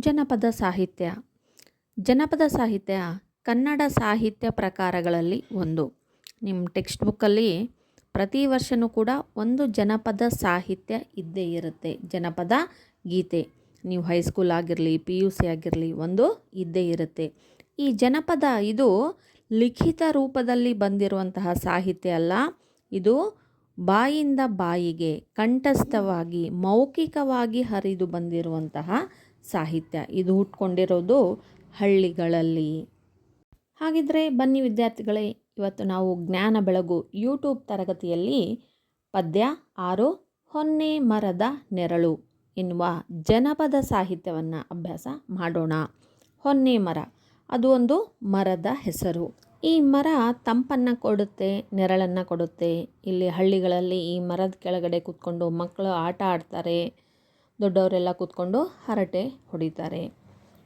ಜನಪದ ಸಾಹಿತ್ಯ. ಜನಪದ ಸಾಹಿತ್ಯ ಕನ್ನಡ ಸಾಹಿತ್ಯ ಪ್ರಕಾರಗಳಲ್ಲಿ ಒಂದು. ನಿಮ್ಮ ಟೆಕ್ಸ್ಟ್ ಬುಕ್ಕಲ್ಲಿ ಪ್ರತಿ ವರ್ಷವೂ ಕೂಡ ಒಂದು ಜನಪದ ಸಾಹಿತ್ಯ ಇದ್ದೇ ಇರುತ್ತೆ. ಜನಪದ ಗೀತೆ. ನೀವು ಹೈಸ್ಕೂಲ್ ಆಗಿರಲಿ ಪಿ ಯು ಸಿ ಆಗಿರಲಿ ಒಂದು ಇದ್ದೇ ಇರುತ್ತೆ. ಈ ಜನಪದ ಇದು ಲಿಖಿತ ರೂಪದಲ್ಲಿ ಬಂದಿರುವಂತಹ ಸಾಹಿತ್ಯ ಅಲ್ಲ. ಇದು ಬಾಯಿಂದ ಬಾಯಿಗೆ, ಕಂಠಸ್ಥವಾಗಿ, ಮೌಖಿಕವಾಗಿ ಹರಿದು ಬಂದಿರುವಂತಹ ಸಾಹಿತ್ಯ. ಇದು ಹುಟ್ಕೊಂಡಿರೋದು ಹಳ್ಳಿಗಳಲ್ಲಿ. ಹಾಗಿದ್ರೆ ಬನ್ನಿ ವಿದ್ಯಾರ್ಥಿಗಳೇ, ಇವತ್ತು ನಾವು ಜ್ಞಾನ ಬೆಳಗು ಯೂಟ್ಯೂಬ್ ತರಗತಿಯಲ್ಲಿ ಪದ್ಯ ಆರು ಹೊನ್ನೆ ಮರದ ನೆರಳು ಎನ್ನುವ ಜನಪದ ಸಾಹಿತ್ಯವನ್ನು ಅಭ್ಯಾಸ ಮಾಡೋಣ. ಹೊನ್ನೆ ಮರ, ಅದು ಒಂದು ಮರದ ಹೆಸರು. ಈ ಮರ ತಂಪನ್ನು ಕೊಡುತ್ತೆ, ನೆರಳನ್ನು ಕೊಡುತ್ತೆ. ಇಲ್ಲಿ ಹಳ್ಳಿಗಳಲ್ಲಿ ಈ ಮರದ ಕೆಳಗಡೆ ಕೂತ್ಕೊಂಡು ಮಕ್ಕಳು ಆಟ ಆಡ್ತಾರೆ. ದೊಡ್ಡವರೆಲ್ಲ ಕೂತ್ಕೊಂಡು ಹರಟೆ ಹೊಡಿತಾರೆ.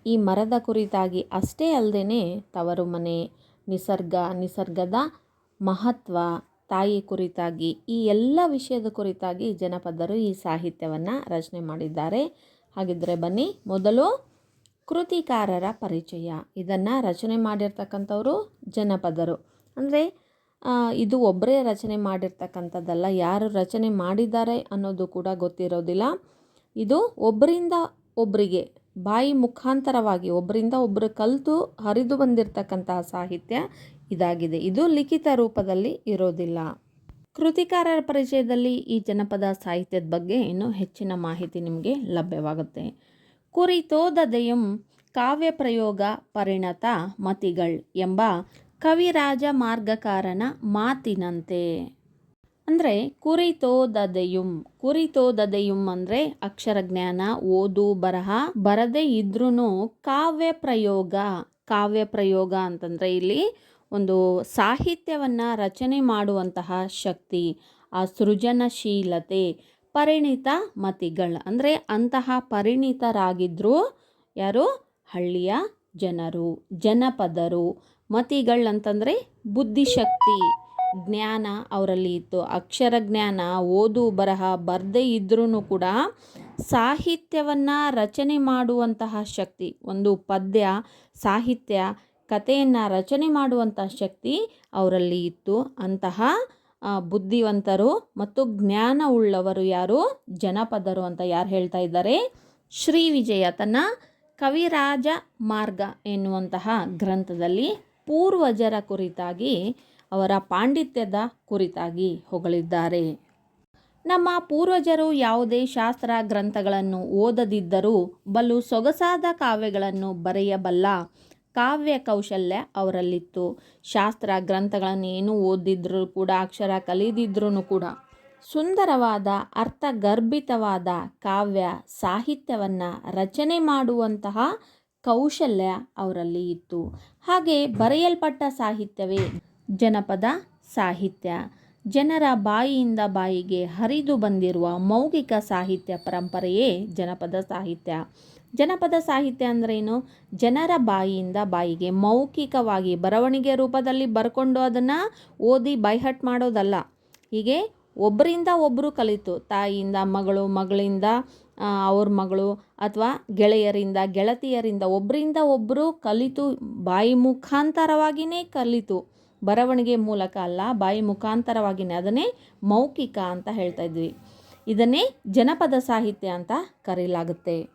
ಈ ಮರದ ಕುರಿತಾಗಿ ಅಷ್ಟೇ ಅಲ್ಲದೇ ತವರು ಮನೆ, ನಿಸರ್ಗ, ನಿಸರ್ಗದ ಮಹತ್ವ, ತಾಯಿ ಕುರಿತಾಗಿ, ಈ ಎಲ್ಲ ವಿಷಯದ ಕುರಿತಾಗಿ ಜನಪದರು ಈ ಸಾಹಿತ್ಯವನ್ನು ರಚನೆ ಮಾಡಿದ್ದಾರೆ. ಹಾಗಿದ್ದರೆ ಬನ್ನಿ, ಮೊದಲು ಕೃತಿಕಾರರ ಪರಿಚಯ. ಇದನ್ನು ರಚನೆ ಮಾಡಿರ್ತಕ್ಕಂಥವರು ಜನಪದರು. ಅಂದರೆ ಇದು ಒಬ್ಬರೇ ರಚನೆ ಮಾಡಿರ್ತಕ್ಕಂಥದ್ದಲ್ಲ, ಯಾರು ರಚನೆ ಮಾಡಿದ್ದಾರೆ ಅನ್ನೋದು ಕೂಡ ಗೊತ್ತಿರೋದಿಲ್ಲ. ಇದು ಒಬ್ಬರಿಂದ ಒಬ್ಬರಿಗೆ ಬಾಯಿ ಮುಖಾಂತರವಾಗಿ ಒಬ್ಬರಿಂದ ಒಬ್ಬರು ಕಲಿತು ಹರಿದು ಬಂದಿರತಕ್ಕಂತಹ ಸಾಹಿತ್ಯ ಇದಾಗಿದೆ. ಇದು ಲಿಖಿತ ರೂಪದಲ್ಲಿ ಇರೋದಿಲ್ಲ. ಕೃತಿಕಾರರ ಪರಿಚಯದಲ್ಲಿ ಈ ಜನಪದ ಸಾಹಿತ್ಯದ ಬಗ್ಗೆ ಇನ್ನೂ ಹೆಚ್ಚಿನ ಮಾಹಿತಿ ನಿಮಗೆ ಲಭ್ಯವಾಗುತ್ತೆ. ಕುರಿತೋದದೆಯಂ ಕಾವ್ಯ ಪ್ರಯೋಗ ಪರಿಣತ ಮತಿಗಳ್ ಎಂಬ ಕವಿರಾಜ ಮಾರ್ಗಕಾರನ ಮಾತಿನಂತೆ. ಅಂದರೆ ಕುರಿತೋ ದದೆಯುಂ ಕುರಿತೋ ದದೆಯುಂ ಅಂದರೆ ಅಕ್ಷರ ಜ್ಞಾನ, ಓದು, ಬರಹ, ಬರದೇ ಇದ್ರೂ ಕಾವ್ಯ ಪ್ರಯೋಗ ಕಾವ್ಯ ಪ್ರಯೋಗ ಅಂತಂದರೆ ಇಲ್ಲಿ ಒಂದು ಸಾಹಿತ್ಯವನ್ನು ರಚನೆ ಮಾಡುವಂತಹ ಶಕ್ತಿ, ಆ ಸೃಜನಶೀಲತೆ, ಪರಿಣಿತ ಮತಿಗಳು, ಅಂದರೆ ಅಂತಹ ಪರಿಣಿತರಾಗಿದ್ದರೂ ಯಾರು? ಹಳ್ಳಿಯ ಜನರು, ಜನಪದರು ಮತಿಗಳಂತಂದರೆ ಬುದ್ಧಿಶಕ್ತಿ. ಜ್ಞಾನ ಅವರಲ್ಲಿ ಇತ್ತು. ಅಕ್ಷರ ಜ್ಞಾನ, ಓದು, ಬರಹ ಬರದೇ ಇದ್ರೂ ಕೂಡ ಸಾಹಿತ್ಯವನ್ನು ರಚನೆ ಮಾಡುವಂತಹ ಶಕ್ತಿ, ಒಂದು ಪದ್ಯ, ಸಾಹಿತ್ಯ ಕಥೆಯನ್ನು ರಚನೆ ಮಾಡುವಂತಹ ಶಕ್ತಿ ಅವರಲ್ಲಿ ಇತ್ತು. ಅಂತಹ ಬುದ್ಧಿವಂತರು ಮತ್ತು ಜ್ಞಾನ ಉಳ್ಳವರು ಯಾರು? ಜನಪದರು ಅಂತ ಯಾರು ಹೇಳ್ತಾ ಇದ್ದಾರೆ? ಶ್ರೀ ವಿಜಯ ತನ್ನ ಕವಿರಾಜ ಮಾರ್ಗ ಎನ್ನುವಂತಹ ಗ್ರಂಥದಲ್ಲಿ ಪೂರ್ವಜರ ಕುರಿತಾಗಿ ಅವರ ಪಾಂಡಿತ್ಯದ ಕುರಿತಾಗಿ ಹೊಗಳಿದ್ದಾರೆ. ನಮ್ಮ ಪೂರ್ವಜರು ಯಾವುದೇ ಶಾಸ್ತ್ರ ಗ್ರಂಥಗಳನ್ನು ಓದದಿದ್ದರೂ ಬಲು ಸೊಗಸಾದ ಕಾವ್ಯಗಳನ್ನು ಬರೆಯಬಲ್ಲ ಕಾವ್ಯ ಕೌಶಲ್ಯ ಅವರಲ್ಲಿತ್ತು. ಶಾಸ್ತ್ರ ಗ್ರಂಥಗಳನ್ನು ಏನು ಓದಿದ್ರೂ ಕೂಡ, ಅಕ್ಷರ ಕಲಿದಿದ್ರೂ ಕೂಡ ಸುಂದರವಾದ, ಅರ್ಥಗರ್ಭಿತವಾದ ಕಾವ್ಯ ಸಾಹಿತ್ಯವನ್ನು ರಚನೆ ಮಾಡುವಂತಹ ಕೌಶಲ್ಯ ಅವರಲ್ಲಿ ಇತ್ತು. ಹಾಗೆ ಬರೆಯಲ್ಪಟ್ಟ ಸಾಹಿತ್ಯವೇ ಜನಪದ ಸಾಹಿತ್ಯ. ಜನರ ಬಾಯಿಯಿಂದ ಬಾಯಿಗೆ ಹರಿದು ಬಂದಿರುವ ಮೌಖಿಕ ಸಾಹಿತ್ಯ ಪರಂಪರೆಯೇ ಜನಪದ ಸಾಹಿತ್ಯ. ಜನಪದ ಸಾಹಿತ್ಯ ಅಂದ್ರೇನು? ಜನರ ಬಾಯಿಯಿಂದ ಬಾಯಿಗೆ ಮೌಖಿಕವಾಗಿ ಬರವಣಿಗೆ ರೂಪದಲ್ಲಿ ಬರ್ಕೊಂಡು ಅದನ್ನು ಓದಿ ಬೈಹಟ್ ಮಾಡೋದಲ್ಲ. ಹೀಗೆ ಒಬ್ಬರಿಂದ ಒಬ್ಬರು ಕಲಿತು, ತಾಯಿಯಿಂದ ಮಗಳು, ಮಗಳಿಂದ ಅವ್ರ ಮಗಳು ಅಥವಾ ಗೆಳೆಯರಿಂದ ಗೆಳತಿಯರಿಂದ ಒಬ್ಬರಿಂದ ಒಬ್ಬರು ಕಲಿತು, ಬಾಯಿ ಮುಖಾಂತರವಾಗಿಯೇ ಕಲಿತು. ಬರವಣಿಗೆ ಮೂಲಕ ಅಲ್ಲ, ಬಾಯಿ ಮುಖಾಂತರವಾಗಿನೇ ಅದನ್ನೇ ಮೌಖಿಕ ಅಂತ ಹೇಳ್ತಾ ಇದ್ವಿ. ಇದನ್ನೇ ಜನಪದ ಸಾಹಿತ್ಯ ಅಂತ ಕರೆಯಲಾಗುತ್ತೆ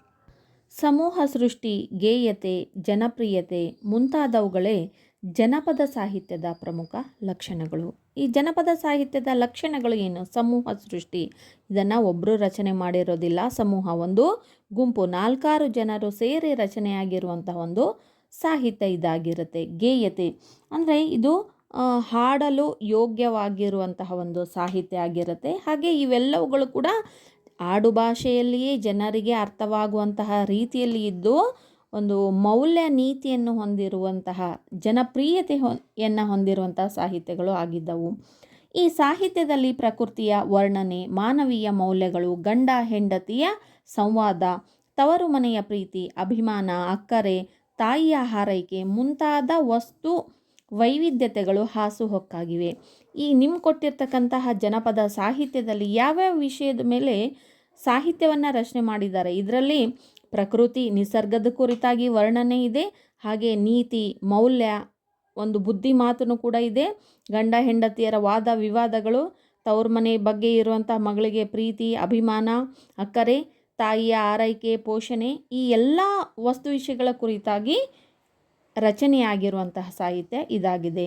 ಸಮೂಹ ಸೃಷ್ಟಿ, ಗೇಯತೆ, ಜನಪ್ರಿಯತೆ ಮುಂತಾದವುಗಳೇ ಜನಪದ ಸಾಹಿತ್ಯದ ಪ್ರಮುಖ ಲಕ್ಷಣಗಳು. ಈ ಜನಪದ ಸಾಹಿತ್ಯದ ಲಕ್ಷಣಗಳು ಏನು? ಸಮೂಹ ಸೃಷ್ಟಿ. ಇದನ್ನು ಒಬ್ಬರು ರಚನೆ ಮಾಡಿರೋದಿಲ್ಲ. ಸಮೂಹ ಒಂದು ಗುಂಪು. ನಾಲ್ಕಾರು ಜನರು ಸೇರಿ ರಚನೆಯಾಗಿರುವಂತಹ ಒಂದು ಸಾಹಿತ್ಯ ಇದಾಗಿರುತ್ತೆ. ಗೇಯತೆ. ಅಂದರೆ ಇದು ಹಾಡಲು ಯೋಗ್ಯವಾಗಿರುವಂತಹ ಒಂದು ಸಾಹಿತ್ಯ ಆಗಿರುತ್ತೆ. ಹಾಗೆ ಇವೆಲ್ಲವುಗಳು ಕೂಡ ಆಡು ಭಾಷೆಯಲ್ಲಿಯೇ ಜನರಿಗೆ ಅರ್ಥವಾಗುವಂತಹ ರೀತಿಯಲ್ಲಿ ಇದ್ದು ಒಂದು ಮೌಲ್ಯ ನೀತಿಯನ್ನು ಹೊಂದಿರುವಂತಹ ಜನಪ್ರಿಯತೆಯನ್ನು ಹೊಂದಿರುವಂತಹ ಸಾಹಿತ್ಯಗಳು ಆಗಿದ್ದವು. ಈ ಸಾಹಿತ್ಯದಲ್ಲಿ ಪ್ರಕೃತಿಯ ವರ್ಣನೆ, ಮಾನವೀಯ ಮೌಲ್ಯಗಳು, ಗಂಡ, ಹೆಂಡತಿಯ ಸಂವಾದ, ತವರು ಮನೆಯ ಪ್ರೀತಿ, ಅಭಿಮಾನ, ಅಕ್ಕರೆ, ತಾಯಿಯ ಹಾರೈಕೆ ಮುಂತಾದ ವಸ್ತು ವೈವಿಧ್ಯತೆಗಳು ಹಾಸುಹೊಕ್ಕಾಗಿವೆ. ಈ ನಿಮ್ಮ ಕೊಟ್ಟಿರ್ತಕ್ಕಂತಹ ಜನಪದ ಸಾಹಿತ್ಯದಲ್ಲಿ ಯಾವ್ಯಾವ ವಿಷಯದ ಮೇಲೆ ಸಾಹಿತ್ಯವನ್ನು ರಚನೆ ಮಾಡಿದ್ದಾರೆ? ಇದರಲ್ಲಿ ಪ್ರಕೃತಿ, ನಿಸರ್ಗದ ಕುರಿತಾಗಿ ವರ್ಣನೆ ಇದೆ. ಹಾಗೆ ನೀತಿ, ಮೌಲ್ಯ, ಒಂದು ಬುದ್ಧಿ ಮಾತನ್ನು ಕೂಡ ಇದೆ. ಗಂಡ, ಹೆಂಡತಿಯರ ವಾದ ವಿವಾದಗಳು, ತವ್ರ ಮನೆ ಬಗ್ಗೆ ಇರುವಂಥ ಮಗಳಿಗೆ ಪ್ರೀತಿ, ಅಭಿಮಾನ, ಅಕ್ಕರೆ, ತಾಯಿಯ ಆರೈಕೆ, ಪೋಷಣೆ ಈ ಎಲ್ಲ ವಸ್ತು ವಿಷಯಗಳ ಕುರಿತಾಗಿ ರಚನೆಯಾಗಿರುವಂತಹ ಸಾಹಿತ್ಯ ಇದಾಗಿದೆ.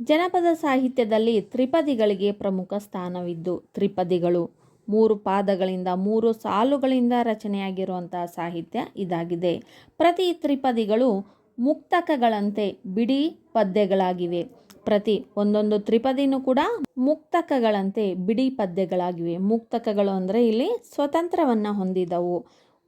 ಜನಪದ ಸಾಹಿತ್ಯದಲ್ಲಿ ತ್ರಿಪದಿಗಳಿಗೆ ಪ್ರಮುಖ ಸ್ಥಾನವಿದ್ದು ತ್ರಿಪದಿಗಳು, ಮೂರು ಪಾದಗಳಿಂದ ಮೂರು ಸಾಲುಗಳಿಂದ ರಚನೆಯಾಗಿರುವಂತಹ ಸಾಹಿತ್ಯ ಇದಾಗಿದೆ. ಪ್ರತಿ ತ್ರಿಪದಿಗಳು ಮುಕ್ತಕಗಳಂತೆ ಬಿಡಿ ಪದ್ಯಗಳಾಗಿವೆ. ಪ್ರತಿ ಒಂದೊಂದು ತ್ರಿಪದಿನೂ ಕೂಡ ಮುಕ್ತಕಗಳಂತೆ ಬಿಡಿ ಪದ್ಯಗಳಾಗಿವೆ. ಮುಕ್ತಕಗಳು ಅಂದರೆ ಇಲ್ಲಿ ಸ್ವತಂತ್ರವನ್ನು ಹೊಂದಿದವು.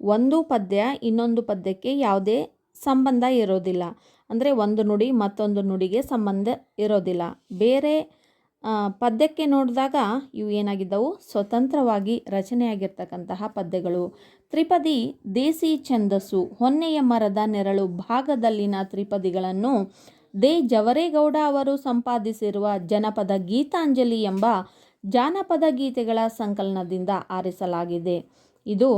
ಒಂದು ಪದ್ಯ ಇನ್ನೊಂದು ಪದ್ಯಕ್ಕೆ ಯಾವುದೇ ಸಂಬಂಧ ಇರೋದಿಲ್ಲ. ಅಂದರೆ ಒಂದು ನುಡಿ ಮತ್ತೊಂದು ನುಡಿಗೆ ಸಂಬಂಧ ಇರೋದಿಲ್ಲ. ಬೇರೆ ಪದ್ಯಕ್ಕೆ ನೋಡಿದಾಗ ಇವು ಏನಾಗಿದ್ದವು? ಸ್ವತಂತ್ರವಾಗಿ ರಚನೆಯಾಗಿರ್ತಕ್ಕಂತಹ ಪದ್ಯಗಳು. ತ್ರಿಪದಿ ದೇಸಿ ಛಂದಸ್ಸು, ಹೊನ್ನೆಯ ಮರದ ನೆರಳು ಭಾಗದಲ್ಲಿನ ತ್ರಿಪದಿಗಳನ್ನು ದೇ ಜವರೇಗೌಡ ಅವರು ಸಂಪಾದಿಸಿರುವ ಜನಪದ ಗೀತಾಂಜಲಿ ಎಂಬ ಜಾನಪದ ಗೀತೆಗಳ ಸಂಕಲನದಿಂದ ಆರಿಸಲಾಗಿದೆ. ಇದು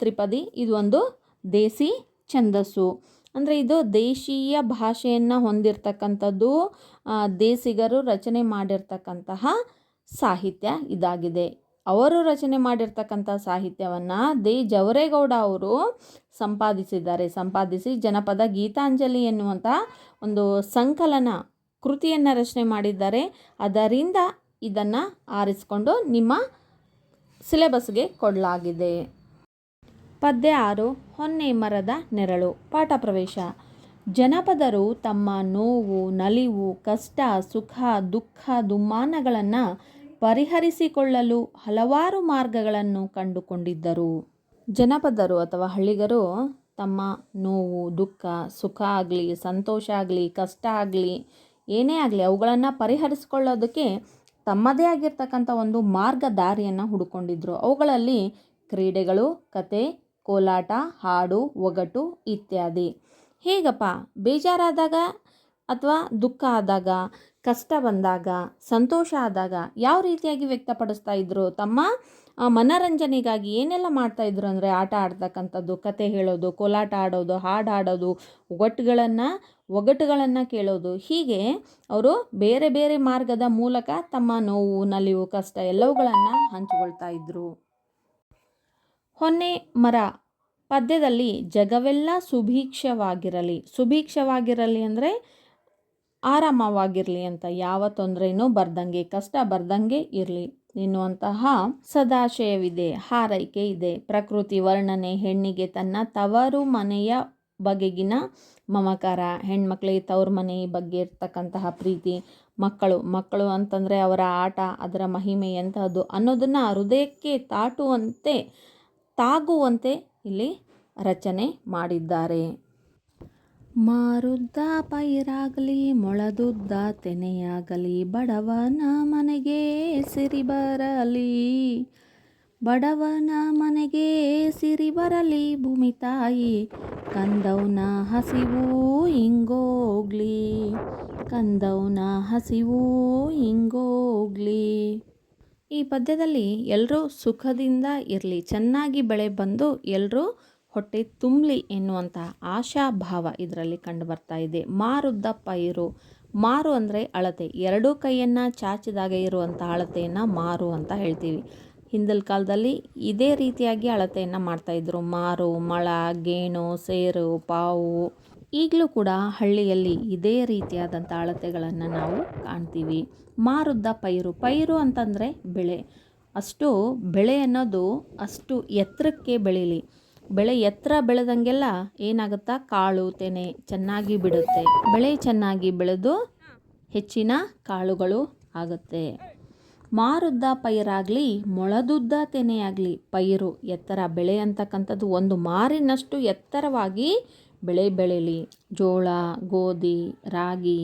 ತ್ರಿಪದಿ, ಇದು ಒಂದು ದೇಸಿ ಛಂದಸ್ಸು. ಅಂದರೆ ಇದು ದೇಶೀಯ ಭಾಷೆಯನ್ನು ಹೊಂದಿರತಕ್ಕಂಥದ್ದು ದೇಸಿಗರು ರಚನೆ ಮಾಡಿರ್ತಕ್ಕಂತಹ ಸಾಹಿತ್ಯ ಇದಾಗಿದೆ. ಅವರು ರಚನೆ ಮಾಡಿರ್ತಕ್ಕಂಥ ಸಾಹಿತ್ಯವನ್ನು ದೇ. ಜವರೇಗೌಡ ಅವರು ಸಂಪಾದಿಸಿದ್ದಾರೆ. ಸಂಪಾದಿಸಿ ಜನಪದ ಗೀತಾಂಜಲಿ ಎನ್ನುವಂಥ ಒಂದು ಸಂಕಲನ ಕೃತಿಯನ್ನು ರಚನೆ ಮಾಡಿದ್ದಾರೆ. ಅದರಿಂದ ಇದನ್ನು ಆರಿಸಿಕೊಂಡು ನಿಮ್ಮ ಸಿಲೆಬಸ್ಗೆ ಕೊಡಲಾಗಿದೆ. ಪದ್ಯ ಆರು ಹೊನ್ನೆ ಮರದ ನೆರಳು. ಪಾಠ ಪ್ರವೇಶ. ಜನಪದರು ತಮ್ಮ ನೋವು, ನಲಿವು, ಕಷ್ಟ, ಸುಖ, ದುಃಖ, ದುಮ್ಮಾನಗಳನ್ನು ಪರಿಹರಿಸಿಕೊಳ್ಳಲು ಹಲವಾರು ಮಾರ್ಗಗಳನ್ನು ಕಂಡುಕೊಂಡಿದ್ದರು. ಜನಪದರು ಅಥವಾ ಹಳ್ಳಿಗರು ತಮ್ಮ ನೋವು, ದುಃಖ, ಸುಖ ಆಗಲಿ, ಸಂತೋಷ ಆಗಲಿ, ಕಷ್ಟ ಆಗಲಿ, ಏನೇ ಆಗಲಿ ಅವುಗಳನ್ನು ಪರಿಹರಿಸಿಕೊಳ್ಳೋದಕ್ಕೆ ತಮ್ಮದೇ ಆಗಿರ್ತಕ್ಕಂಥ ಒಂದು ಮಾರ್ಗ ದಾರಿಯನ್ನು ಹುಡುಕೊಂಡಿದ್ರು. ಅವುಗಳಲ್ಲಿ ಕ್ರೀಡೆಗಳು, ಕತೆ ಕೋಲಾಟ, ಹಾಡು, ಒಗಟು ಇತ್ಯಾದಿ. ಹೇಗಪ್ಪ? ಬೇಜಾರಾದಾಗ ಅಥವಾ ದುಃಖ ಆದಾಗ, ಕಷ್ಟ ಬಂದಾಗ, ಸಂತೋಷ ಆದಾಗ ಯಾವ ರೀತಿಯಾಗಿ ವ್ಯಕ್ತಪಡಿಸ್ತಾ ಇದ್ದರು ತಮ್ಮ ಮನರಂಜನೆಗಾಗಿ ಏನೆಲ್ಲ ಮಾಡ್ತಾ ಇದ್ರು ಅಂದರೆ ಆಟ ಆಡ್ತಕ್ಕಂಥದ್ದು, ಕತೆ ಹೇಳೋದು, ಕೋಲಾಟ ಆಡೋದು, ಹಾಡು ಹಾಡೋದು, ಒಗಟುಗಳನ್ನು ಒಗಟುಗಳನ್ನು ಕೇಳೋದು. ಹೀಗೆ ಅವರು ಬೇರೆ ಬೇರೆ ಮಾರ್ಗದ ಮೂಲಕ ತಮ್ಮ ನೋವು, ನಲಿವು, ಕಷ್ಟ ಎಲ್ಲವುಗಳನ್ನು ಹಂಚಿಕೊಳ್ತಾ ಇದ್ರು. ಹೊನ್ನೆ ಮರ. ಪದ್ಯದಲ್ಲಿ ಜಗವೆಲ್ಲ ಸುಭೀಕ್ಷವಾಗಿರಲಿ. ಸುಭೀಕ್ಷವಾಗಿರಲಿ ಅಂದರೆ ಆರಾಮವಾಗಿರಲಿ ಅಂತ. ಯಾವ ತೊಂದರೆನೂ ಬರ್ದಂಗೆ, ಕಷ್ಟ ಬರ್ದಂಗೆ ಇರಲಿ. ಎನ್ನುವಂತಹ ಸದಾಶಯವಿದೆ. ಹಾರೈಕೆ ಇದೆ. ಪ್ರಕೃತಿ ವರ್ಣನೆ ಹೆಣ್ಣಿಗೆ ತನ್ನ ತವರು ಮನೆಯ ಬಗೆಗಿನ ಮಮಕಾರ. ಹೆಣ್ಮಕ್ಳಿಗೆ ತವ್ರ ಮನೆ ಬಗ್ಗೆ ಇರ್ತಕ್ಕಂತಹ ಪ್ರೀತಿ. ಮಕ್ಕಳು ಮಕ್ಕಳು ಅಂತಂದರೆ ಅವರ ಆಟ, ಅದರ ಮಹಿಮೆ ಎಂತಹದ್ದು ಅನ್ನೋದನ್ನು ಹೃದಯಕ್ಕೆ ತಾಟುವಂತೆ ತಾಗುವಂತೆ ಇಲ್ಲಿ ರಚನೆ ಮಾಡಿದ್ದಾರೆ. ಮಾರುದ್ದ ಪೈರಾಗಲಿ, ಮೊಳದುದ್ದ ತೆನೆಯಾಗಲಿ, ಬಡವನ ಮನೆಗೆ ಸಿರಿ ಬರಲಿ. ಬಡವನ ಮನೆಗೆ ಸಿರಿ ಬರಲಿ ಭೂಮಿ ತಾಯಿ. ಕಂದವನ ಹಸಿವು ಹಿಂಗೋಗ್ಲಿ ಕಂದವನ ಹಸಿವು ಹಿಂಗೋಗ್ಲಿ ಈ ಪದ್ಯದಲ್ಲಿ ಎಲ್ಲರೂ ಸುಖದಿಂದ ಇರಲಿ, ಚೆನ್ನಾಗಿ ಬೆಳೆ ಬಂದು ಎಲ್ಲರೂ ಹೊಟ್ಟೆ ತುಂಬಲಿ ಎನ್ನುವಂಥ ಆಶಾಭಾವ ಇದರಲ್ಲಿ ಕಂಡು ಬರ್ತಾ ಇದೆ. ಮಾರುದ್ದ ಪೈರು ಮಾರು ಅಂದರೆ ಅಳತೆ. ಎರಡೂ ಕೈಯನ್ನು ಚಾಚಿದಾಗ ಇರುವಂಥ ಅಳತೆಯನ್ನು ಮಾರು ಅಂತ ಹೇಳ್ತೀವಿ. ಹಿಂದಿನ ಕಾಲದಲ್ಲಿ ಇದೇ ರೀತಿಯಾಗಿ ಅಳತೆಯನ್ನು ಮಾಡ್ತಾಯಿದ್ರು ಮಾರು, ಮಳ, ಗೇಣು, ಸೇರು, ಪಾವು. ಈಗಲೂ ಕೂಡ ಹಳ್ಳಿಯಲ್ಲಿ ಇದೇ ರೀತಿಯಾದಂಥ ಅಳತೆಗಳನ್ನು ನಾವು ಕಾಣ್ತೀವಿ. ಮಾರುದ್ದ ಪೈರು ಪೈರು ಅಂತಂದರೆ ಬೆಳೆ. ಅಷ್ಟು ಬೆಳೆ ಅನ್ನೋದು ಅಷ್ಟು ಎತ್ತರಕ್ಕೆ ಬೆಳೀಲಿ. ಬೆಳೆ ಎತ್ತರ ಬೆಳೆದಂಗೆಲ್ಲ ಏನಾಗುತ್ತಾ? ಕಾಳು, ತೆನೆ ಚೆನ್ನಾಗಿ ಬಿಡುತ್ತೆ. ಬೆಳೆ ಚೆನ್ನಾಗಿ ಬೆಳೆದು ಹೆಚ್ಚಿನ ಕಾಳುಗಳು ಆಗುತ್ತೆ. ಮಾರುದ್ದ ಪೈರಾಗಲಿ, ಮೊಳದುದ್ದ ತೆನೆಯಾಗಲಿ, ಪೈರು ಎತ್ತರ ಬೆಳೆ ಅಂತಕ್ಕಂಥದ್ದು ಒಂದು ಮಾರಿನಷ್ಟು ಎತ್ತರವಾಗಿ ಬೆಳೆ ಬೆಳೀಲಿ, ಜೋಳ, ಗೋಧಿ, ರಾಗಿ,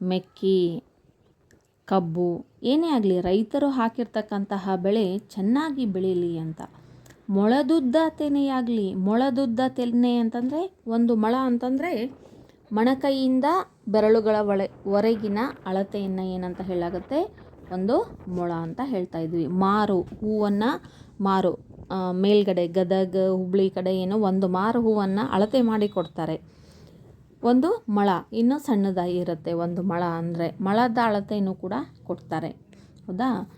ಮೆಕ್ಕಿ, ಕಬ್ಬು, ಏನೇ ಆಗಲಿ ರೈತರು ಹಾಕಿರ್ತಕ್ಕಂತಹ ಬೆಳೆ ಚೆನ್ನಾಗಿ ಬೆಳೀಲಿ ಅಂತ. ಮೊಳದುದ್ದ ತೆನೆಯಾಗಲಿ ಮೊಳದುದ್ದ ತೆನೆ ಅಂತಂದರೆ ಒಂದು ಮೊಳ ಅಂತಂದರೆ ಮೊಣಕೈಯಿಂದ ಬೆರಳುಗಳ ಒಳೆ ವರೆಗಿನ ಅಳತೆಯನ್ನು ಏನಂತ ಹೇಳಾಗುತ್ತೆ ಒಂದು ಮೊಳ ಅಂತ ಹೇಳ್ತಾ ಇದ್ವಿ. ಮಾರು, ಹೂವನ್ನು ಮಾರು. ಮೇಲ್ಗಡೆ ಗದಗ, ಹುಬ್ಳಿ ಕಡೆ ಏನೋ ಒಂದು ಮಾರು ಹೂವನ್ನು ಅಳತೆ ಮಾಡಿ ಕೊಡ್ತಾರೆ. ಒಂದು ಮಳ, ಇನ್ನೂ ಸಣ್ಣದಾಗಿ ಇರುತ್ತೆ ಒಂದು ಮಳ ಅಂದರೆ ಮಳದ ಅಳತೆಯೂ ಕೂಡ ಕೊಡ್ತಾರೆ. ಹೌದಾ?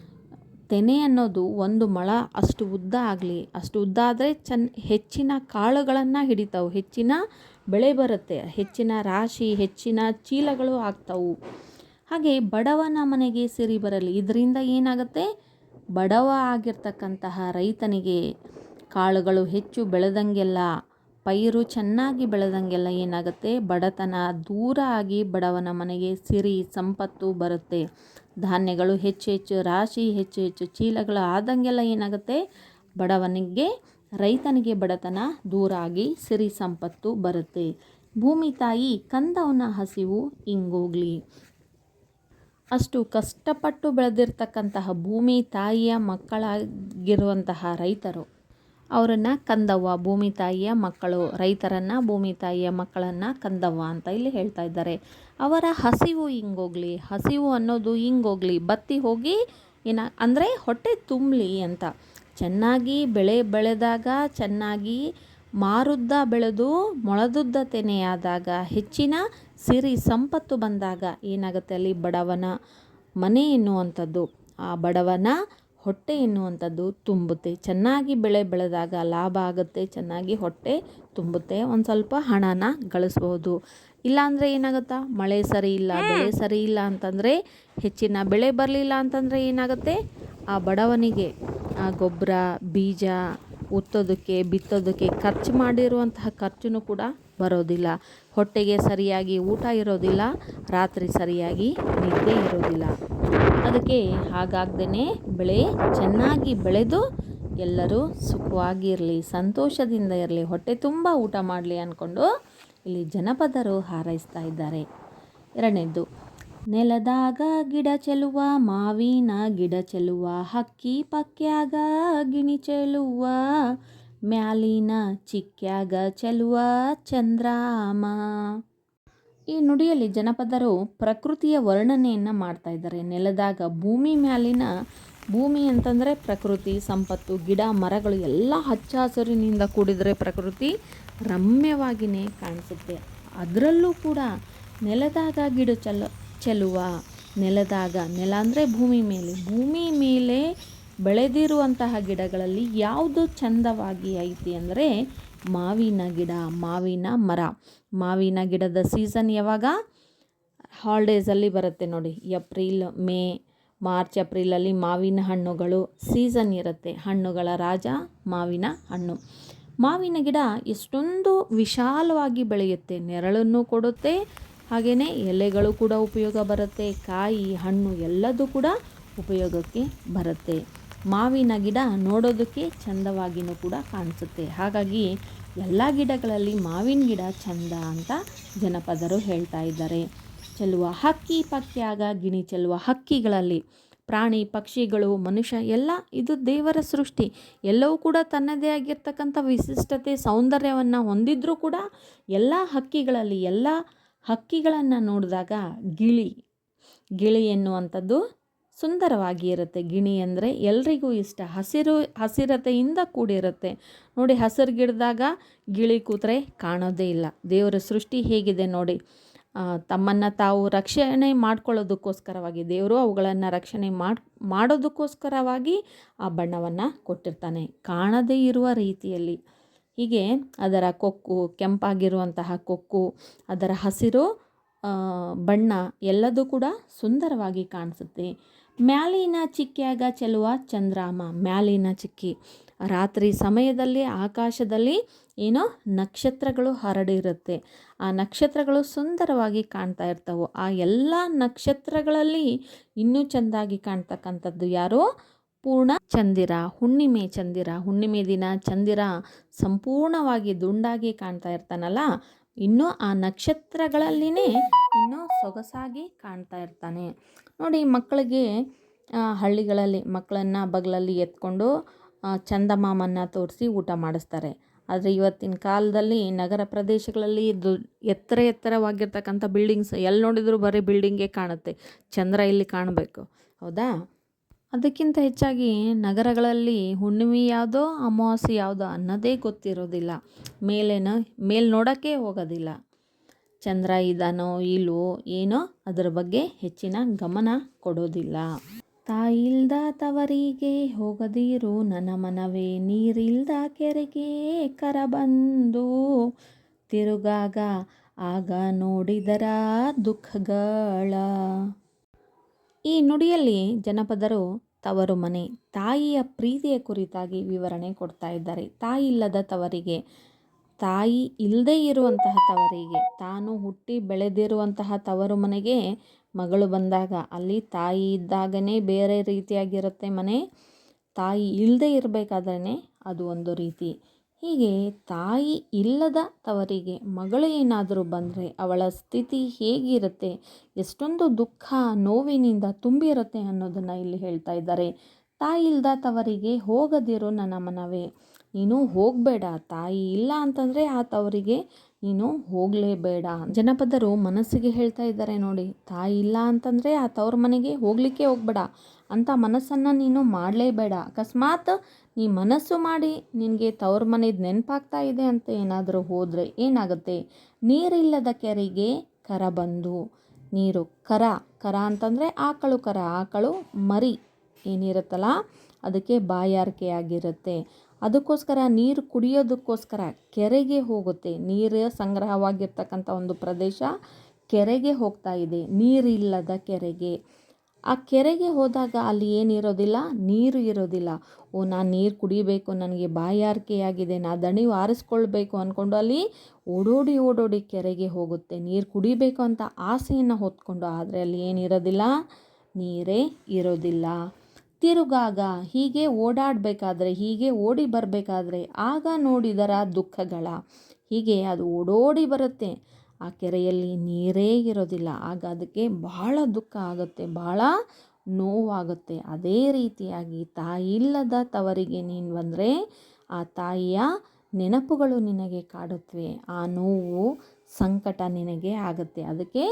ತೆನೆ ಅನ್ನೋದು ಒಂದು ಮಳ, ಅಷ್ಟು ಉದ್ದ ಆಗಲಿ, ಅಷ್ಟು ಉದ್ದ ಆದರೆ ಚೆನ್ನ ಹೆಚ್ಚಿನ ಕಾಳುಗಳನ್ನು ಹಿಡಿತಾವೆ, ಹೆಚ್ಚಿನ ಬೆಳೆ ಬರುತ್ತೆ, ಹೆಚ್ಚಿನ ರಾಶಿ, ಹೆಚ್ಚಿನ ಚೀಲಗಳು ಆಗ್ತಾವು. ಹಾಗೆ ಬಡವನ ಮನೆಗೆ ಸಿರಿ ಬರಲಿ, ಇದರಿಂದ ಏನಾಗುತ್ತೆ? ಬಡವ ಆಗಿರ್ತಕ್ಕಂತಹ ರೈತನಿಗೆ ಕಾಳುಗಳು ಹೆಚ್ಚು ಬೆಳೆದಂಗೆಲ್ಲ, ಪೈರು ಚೆನ್ನಾಗಿ ಬೆಳೆದಂಗೆಲ್ಲ ಏನಾಗುತ್ತೆ? ಬಡತನ ದೂರ ಆಗಿ ಬಡವನ ಮನೆಗೆ ಸಿರಿ, ಸಂಪತ್ತು ಬರುತ್ತೆ. ಧಾನ್ಯಗಳು ಹೆಚ್ಚು ಹೆಚ್ಚು, ರಾಶಿ ಹೆಚ್ಚು ಹೆಚ್ಚು, ಚೀಲಗಳು ಆದಂಗೆಲ್ಲ ಏನಾಗುತ್ತೆ? ಬಡವನಿಗೆ, ರೈತನಿಗೆ ಬಡತನ ದೂರ ಆಗಿ ಸಿರಿ, ಸಂಪತ್ತು ಬರುತ್ತೆ. ಭೂಮಿ ತಾಯಿ ಕಂದವನ ಹಸಿವು ಹಿಂಗೋಗ್ಲಿ ಅಷ್ಟು ಕಷ್ಟಪಟ್ಟು ಬೆಳೆದಿರ್ತಕ್ಕಂತಹ ಭೂಮಿ ತಾಯಿಯ ಮಕ್ಕಳಾಗಿರುವಂತಹ ರೈತರು, ಅವರನ್ನು ಕಂದವ್ವ, ಭೂಮಿ ತಾಯಿಯ ಮಕ್ಕಳು, ರೈತರನ್ನು ಭೂಮಿ ತಾಯಿಯ ಮಕ್ಕಳನ್ನು ಕಂದವ್ವ ಅಂತ ಇಲ್ಲಿ ಹೇಳ್ತಾ ಇದ್ದಾರೆ. ಅವರ ಹಸಿವು ಹಿಂಗೋಗ್ಲಿ, ಹಸಿವು ಅನ್ನೋದು ಹಿಂಗೋಗ್ಲಿ, ಬತ್ತಿ ಹೋಗಿ ಏನ, ಅಂದರೆ ಹೊಟ್ಟೆ ತುಂಬಲಿ ಅಂತ. ಚೆನ್ನಾಗಿ ಬೆಳೆ ಬೆಳೆದಾಗ, ಚೆನ್ನಾಗಿ ಮಾರುದ್ದ ಬೆಳೆದು ಮೊಳದುದ್ದ ತೆನೆಯಾದಾಗ ಹೆಚ್ಚಿನ ಸಿರಿ ಸಂಪತ್ತು ಬಂದಾಗ ಏನಾಗುತ್ತೆ ಅಲ್ಲಿ ಬಡವನ ಮನೆ ಎನ್ನುವಂಥದ್ದು. ಆ ಬಡವನ ಹೊಟ್ಟೆ ಎನ್ನುವಂಥದ್ದು ತುಂಬುತ್ತೆ. ಚೆನ್ನಾಗಿ ಬೆಳೆ ಬೆಳೆದಾಗ ಲಾಭ ಆಗುತ್ತೆ ಚೆನ್ನಾಗಿ ಹೊಟ್ಟೆ ತುಂಬುತ್ತೆ. ಒಂದು ಸ್ವಲ್ಪ ಹಣನ ಗಳಿಸ್ಬೋದು. ಇಲ್ಲಾಂದರೆ ಏನಾಗುತ್ತಾ? ಮಳೆ ಸರಿ ಇಲ್ಲ ಬೆಳೆ ಸರಿ ಇಲ್ಲ ಅಂತಂದರೆ ಹೆಚ್ಚಿನ ಬೆಳೆ ಬರಲಿಲ್ಲ ಅಂತಂದರೆ ಏನಾಗುತ್ತೆ? ಆ ಬಡವನಿಗೆ ಆ ಗೊಬ್ಬರ ಬೀಜ ಉತ್ತೋದಕ್ಕೆ ಬಿತ್ತೋದಕ್ಕೆ ಖರ್ಚು ಮಾಡಿರುವಂತಹ ಖರ್ಚು ಕೂಡ ಬರೋದಿಲ್ಲ. ಹೊಟ್ಟೆಗೆ ಸರಿಯಾಗಿ ಊಟ ಇರೋದಿಲ್ಲ, ರಾತ್ರಿ ಸರಿಯಾಗಿ ನಿದ್ದೆ ಇರೋದಿಲ್ಲ. ಅದಕ್ಕೆ ಹಾಗಾಗ್ದೇ ಬೆಳೆ ಚೆನ್ನಾಗಿ ಬೆಳೆದು ಎಲ್ಲರೂ ಸುಖವಾಗಿರಲಿ, ಸಂತೋಷದಿಂದ ಇರಲಿ, ಹೊಟ್ಟೆ ತುಂಬ ಊಟ ಮಾಡಲಿ ಅಂದ್ಕೊಂಡು ಇಲ್ಲಿ ಜನಪದರು ಹಾರೈಸ್ತಾ ಇದ್ದಾರೆ. ಎರಡನೇದು ನೆಲದಾಗ ಗಿಡ ಚೆಲುವ ಮಾವಿನ ಗಿಡ ಚೆಲುವ ಹಕ್ಕಿ ಪಕ್ಯಾಗ ಗಿಣಿ ಚೆಲುವ ಮ್ಯಾಲಿನ ಚಿಕ್ಕ್ಯಾಗ ಚೆಲುವ ಚಂದ್ರಾಮ. ಈ ನುಡಿಯಲ್ಲಿ ಜನಪದರು ಪ್ರಕೃತಿಯ ವರ್ಣನೆಯನ್ನು ಮಾಡ್ತಾ ಇದ್ದಾರೆ. ನೆಲದಾಗ ಭೂಮಿ ಮ್ಯಾಲಿನ, ಭೂಮಿ ಅಂತಂದರೆ ಪ್ರಕೃತಿ, ಸಂಪತ್ತು, ಗಿಡ, ಮರಗಳು ಎಲ್ಲ ಹಚ್ಚ ಹಸಿರಿನಿಂದ ಕೂಡಿದರೆ ಪ್ರಕೃತಿ ರಮ್ಯವಾಗಿಯೇ ಕಾಣಿಸುತ್ತೆ. ಅದರಲ್ಲೂ ಕೂಡ ನೆಲದಾಗ ಗಿಡ ಚೆಲ್ಲ ಚೆಲುವ, ನೆಲದಾಗ ನೆಲ ಅಂದರೆ ಭೂಮಿ ಮೇಲೆ. ಭೂಮಿ ಮೇಲೆ ಬೆಳೆದಿರುವಂತಹ ಗಿಡಗಳಲ್ಲಿ ಯಾವುದು ಚಂದವಾಗಿ ಐತಿ ಅಂದರೆ ಮಾವಿನ ಗಿಡ, ಮಾವಿನ ಮರ. ಮಾವಿನ ಗಿಡದ ಸೀಸನ್ ಯಾವಾಗ? ಹಾಲಿಡೇಸಲ್ಲಿ ಬರುತ್ತೆ ನೋಡಿ. ಏಪ್ರಿಲ್ ಮೇ ಮಾರ್ಚ್ ಏಪ್ರಿಲಲ್ಲಿ ಮಾವಿನ ಹಣ್ಣುಗಳು ಸೀಸನ್ ಇರುತ್ತೆ. ಹಣ್ಣುಗಳ ರಾಜ ಮಾವಿನ ಹಣ್ಣು. ಮಾವಿನ ಗಿಡ ಎಷ್ಟೊಂದು ವಿಶಾಲವಾಗಿ ಬೆಳೆಯುತ್ತೆ. ನೆರಳನ್ನು ಕೊಡುತ್ತೆ. ಹಾಗೆಯೇ ಎಲೆಗಳು ಕೂಡ ಉಪಯೋಗ ಬರುತ್ತೆ. ಕಾಯಿ, ಹಣ್ಣು ಎಲ್ಲದೂ ಕೂಡ ಉಪಯೋಗಕ್ಕೆ ಬರುತ್ತೆ. ಮಾವಿನ ಗಿಡ ನೋಡೋದಕ್ಕೆ ಚಂದವಾಗಿಯೂ ಕೂಡ ಕಾಣಿಸುತ್ತೆ. ಹಾಗಾಗಿ ಎಲ್ಲ ಗಿಡಗಳಲ್ಲಿ ಮಾವಿನ ಗಿಡ ಚಂದ ಅಂತ ಜನಪದರು ಹೇಳ್ತಾ ಇದ್ದಾರೆ. ಚೆಲ್ಲುವ ಹಕ್ಕಿ ಪಕ್ಕಿಯಾಗ ಗಿಣಿ ಚೆಲ್ಲುವ ಹಕ್ಕಿಗಳಲ್ಲಿ ಪ್ರಾಣಿ, ಪಕ್ಷಿಗಳು, ಮನುಷ್ಯ ಎಲ್ಲ ಇದು ದೇವರ ಸೃಷ್ಟಿ. ಎಲ್ಲವೂ ಕೂಡ ತನ್ನದೇ ಆಗಿರ್ತಕ್ಕಂಥ ವಿಶಿಷ್ಟತೆ, ಸೌಂದರ್ಯವನ್ನು ಹೊಂದಿದ್ರೂ ಕೂಡ ಎಲ್ಲ ಹಕ್ಕಿಗಳಲ್ಲಿ ಎಲ್ಲ ಹಕ್ಕಿಗಳನ್ನು ನೋಡಿದಾಗ ಗಿಳಿ ಗಿಳಿ ಎನ್ನುವಂಥದ್ದು ಸುಂದರವಾಗಿ ಇರುತ್ತೆ ಗಿಣಿ ಅಂದರೆ ಎಲ್ರಿಗೂ ಇಷ್ಟ. ಹಸಿರು, ಹಸಿರತೆಯಿಂದ ಕೂಡಿರುತ್ತೆ. ನೋಡಿ, ಹಸಿರು ಗಿಡದಾಗ ಗಿಳಿ ಕೂತ್ರೆ ಕಾಣೋದೇ ಇಲ್ಲ. ದೇವರ ಸೃಷ್ಟಿ ಹೇಗಿದೆ ನೋಡಿ. ತಮ್ಮನ್ನು ತಾವು ರಕ್ಷಣೆ ಮಾಡ್ಕೊಳ್ಳೋದಕ್ಕೋಸ್ಕರವಾಗಿ, ದೇವರು ಅವುಗಳನ್ನು ರಕ್ಷಣೆ ಮಾಡಿ, ಮಾಡೋದಕ್ಕೋಸ್ಕರವಾಗಿ ಆ ಬಣ್ಣವನ್ನು ಕೊಟ್ಟಿರ್ತಾನೆ. ಕಾಣದೇ ಇರುವ ರೀತಿಯಲ್ಲಿ. ಹೀಗೆ ಅದರ ಕೊಕ್ಕು, ಕೆಂಪಾಗಿರುವಂತಹ ಕೊಕ್ಕು, ಅದರ ಹಸಿರು ಬಣ್ಣ ಎಲ್ಲದೂ ಕೂಡ ಸುಂದರವಾಗಿ ಕಾಣಿಸುತ್ತೆ. ಮ್ಯಾಲಿನ ಚಿಕ್ಕಿಯಾಗ ಚೆಲುವ ಚಂದ್ರಾಮ. ಮ್ಯಾಲಿನ ಚಿಕ್ಕಿ. ರಾತ್ರಿ ಸಮಯದಲ್ಲಿ ಆಕಾಶದಲ್ಲಿ ಏನೋ ನಕ್ಷತ್ರಗಳು ಹರಡಿರುತ್ತೆ. ಆ ನಕ್ಷತ್ರಗಳು ಸುಂದರವಾಗಿ ಕಾಣ್ತಾ ಇರ್ತವೆ. ಆ ಎಲ್ಲ ನಕ್ಷತ್ರಗಳಲ್ಲಿ ಇನ್ನೂ ಚೆಂದಾಗಿ ಕಾಣ್ತಕ್ಕಂಥದ್ದು ಯಾರು? ಪೂರ್ಣ ಚಂದಿರ, ಹುಣ್ಣಿಮೆ ಚಂದಿರ. ಹುಣ್ಣಿಮೆ ದಿನ ಚಂದಿರ ಸಂಪೂರ್ಣವಾಗಿ ದುಂಡಾಗಿ ಕಾಣ್ತಾ ಇರ್ತಾನಲ್ಲ? ಇನ್ನೂ ಆ ನಕ್ಷತ್ರಗಳಲ್ಲಿನೇ ಇನ್ನೂ ಸೊಗಸಾಗಿ ಕಾಣ್ತಾ ಇರ್ತಾನೆ. ನೋಡಿ ಮಕ್ಕಳಿಗೆ ಹಳ್ಳಿಗಳಲ್ಲಿ, ಮಕ್ಕಳನ್ನು ಬಗಲಲ್ಲಿ ಎತ್ಕೊಂಡು ಚಂದಮಾಮನ್ನು ತೋರಿಸಿ ಊಟ ಮಾಡಿಸ್ತಾರೆ. ಆದರೆ ಇವತ್ತಿನ ಕಾಲದಲ್ಲಿ ನಗರ ಪ್ರದೇಶಗಳಲ್ಲಿ ದು ಎತ್ತರ ಎತ್ತರವಾಗಿರ್ತಕ್ಕಂಥ ಬಿಲ್ಡಿಂಗ್ಸ್ ಎಲ್ಲಿ ನೋಡಿದರೂ ಬರೀ ಬಿಲ್ಡಿಂಗೇ ಕಾಣುತ್ತೆ. ಚಂದ್ರ ಇಲ್ಲಿ ಕಾಣಬೇಕು. ಹೌದಾ? ಅದಕ್ಕಿಂತ ಹೆಚ್ಚಾಗಿ ನಗರಗಳಲ್ಲಿ ಹುಣ್ಣಿಮೆ ಯಾವುದೋ, ಅಮಾವಾಸ್ಯೆ ಯಾವುದೋ ಅನ್ನೋದೇ ಗೊತ್ತಿರೋದಿಲ್ಲ. ಮೇಲೇನ, ಮೇಲೆ ನೋಡೋಕ್ಕೆ ಹೋಗೋದಿಲ್ಲ. ಚಂದ್ರ ಇದ್ದಾನೋ ಇಲ್ವೋ ಏನೋ ಅದರ ಬಗ್ಗೆ ಹೆಚ್ಚಿನ ಗಮನ ಕೊಡೋದಿಲ್ಲ. ತಾಯಿಲ್ದ ತವರಿಗೆ ಹೋಗದಿರು, ನನ್ನ ಮನವೇ ನೀರಿಲ್ದ ಕೆರೆಗೆ ಕರ ಬಂದು ತಿರುಗಾಗ ಆಗ ನೋಡಿದರ ದುಃಖಗಳ. ಈ ನುಡಿಯಲ್ಲಿ ಜನಪದರು ತವರು ಮನೆ ತಾಯಿಯ ಪ್ರೀತಿಯ ಕುರಿತಾಗಿ ವಿವರಣೆ ಕೊಡ್ತಾ ಇದ್ದಾರೆ. ತಾಯಿ ಇಲ್ಲದ ತವರಿಗೆ ತಾಯಿ ಇಲ್ಲದೇ ಇರುವಂತಹ ತವರಿಗೆ, ತಾನು ಹುಟ್ಟಿ ಬೆಳೆದಿರುವಂತಹ ತವರು ಮನೆಗೆ ಮಗಳು ಬಂದಾಗ, ಅಲ್ಲಿ ತಾಯಿ ಇದ್ದಾಗನೇ ಬೇರೆ ರೀತಿಯಾಗಿರುತ್ತೆ ಮನೆ. ತಾಯಿ ಇಲ್ಲದೆ ಇರಬೇಕಾದ್ರೆ ಅದು ಒಂದು ರೀತಿ. ಹೀಗೆ ತಾಯಿ ಇಲ್ಲದ ತವರಿಗೆ ಮಗಳು ಏನಾದರೂ ಬಂದರೆ ಅವಳ ಸ್ಥಿತಿ ಹೇಗಿರುತ್ತೆ, ಎಷ್ಟೊಂದು ದುಃಖ ನೋವಿನಿಂದ ತುಂಬಿರುತ್ತೆ ಅನ್ನೋದನ್ನು ಇಲ್ಲಿ ಹೇಳ್ತಾ ಇದ್ದಾರೆ. ತಾಯಿ ಇಲ್ಲದ ತವರಿಗೆ ಹೋಗದಿರೋ ನನ್ನ ಮನವೇ. ನೀನು ಹೋಗಬೇಡ, ತಾಯಿ ಇಲ್ಲ ಅಂತಂದರೆ ಆ ತವರಿಗೆ ನೀನು ಹೋಗಲೇಬೇಡ ಜನಪದರು ಮನಸ್ಸಿಗೆ ಹೇಳ್ತಾ ಇದ್ದಾರೆ ನೋಡಿ, ತಾಯಿ ಇಲ್ಲ ಅಂತಂದರೆ ಆ ತವ್ರ ಮನೆಗೆ ಹೋಗಲಿಕ್ಕೆ ಹೋಗಬೇಡ. ಅಂತ ಮನಸ್ಸನ್ನು ನೀನು ಮಾಡಲೇಬೇಡ ಅಕಸ್ಮಾತ್ ನೀ ಮನಸ್ಸು ಮಾಡಿ ನಿನಗೆ ತವ್ರ ಮನೆದು ನೆನಪಾಗ್ತಾ ಇದೆ ಅಂತ ಏನಾದರೂ ಹೋದರೆ ಏನಾಗುತ್ತೆ? ನೀರಿಲ್ಲದ ಕೆರೆಗೆ ಕರ ಬಂದು, ನೀರು ಕರ ಕರ ಅಂತಂದರೆ ಆಕಳು ಕರ, ಆಕಳು ಮರಿ ಏನಿರುತ್ತಲ್ಲ, ಅದಕ್ಕೆ ಬಾಯಾರಿಕೆ ಆಗಿರುತ್ತೆ ಅದಕ್ಕೋಸ್ಕರ ನೀರು ಕುಡಿಯೋದಕ್ಕೋಸ್ಕರ ಕೆರೆಗೆ ಹೋಗುತ್ತೆ. ನೀರು ಸಂಗ್ರಹವಾಗಿರ್ತಕ್ಕಂಥ ಒಂದು ಪ್ರದೇಶ ಕೆರೆಗೆ ಹೋಗ್ತಾ ಇದೆ. ನೀರಿಲ್ಲದ ಕೆರೆಗೆ. ಆ ಕೆರೆಗೆ ಹೋದಾಗ ಅಲ್ಲಿ ಏನಿರೋದಿಲ್ಲ ನೀರು ಇರೋದಿಲ್ಲ. ಓ ನಾನು ನೀರು ಕುಡಿಬೇಕು, ನನಗೆ ಬಾಯಾರಿಕೆಯಾಗಿದೆ, ನಾ ದಣಿವು ಆರಿಸ್ಕೊಳ್ಬೇಕು ಅಂದ್ಕೊಂಡು ಅಲ್ಲಿ ಓಡೋಡಿ ಓಡೋಡಿ ಕೆರೆಗೆ ಹೋಗುತ್ತೆ. ನೀರು ಕುಡಿಬೇಕು ಅಂತ ಆಸೆಯನ್ನು ಹೊತ್ಕೊಂಡು, ಆದರೆ ಅಲ್ಲಿ ಏನಿರೋದಿಲ್ಲ ನೀರೇ ಇರೋದಿಲ್ಲ. ತಿರುಗಾಗ ಹೀಗೆ ಓಡಾಡಬೇಕಾದ್ರೆ, ಹೀಗೆ ಓಡಿ ಬರಬೇಕಾದ್ರೆ ಆಗ ನೋಡಿದರ ದುಃಖಗಳ. ಹೀಗೆ ಅದು ಓಡೋಡಿ ಬರುತ್ತೆ. ಆ ಕೆರೆಯಲ್ಲಿ ನೀರೇ ಇರೋದಿಲ್ಲ. ಆಗ ಅದಕ್ಕೆ ಬಹಳ ದುಃಖ ಆಗುತ್ತೆ, ಬಹಳ ನೋವಾಗುತ್ತೆ. ಅದೇ ರೀತಿಯಾಗಿ ತಾಯಿ ಇಲ್ಲದ ತವರಿಗೆ ನೀನು ಬಂದರೆ ಆ ತಾಯಿಯ ನೆನಪುಗಳು ನಿನಗೆ ಕಾಡುತ್ತವೆ ಆ ನೋವು ಸಂಕಟ ನಿನಗೆ ಆಗುತ್ತೆ. ಅದಕ್ಕೆ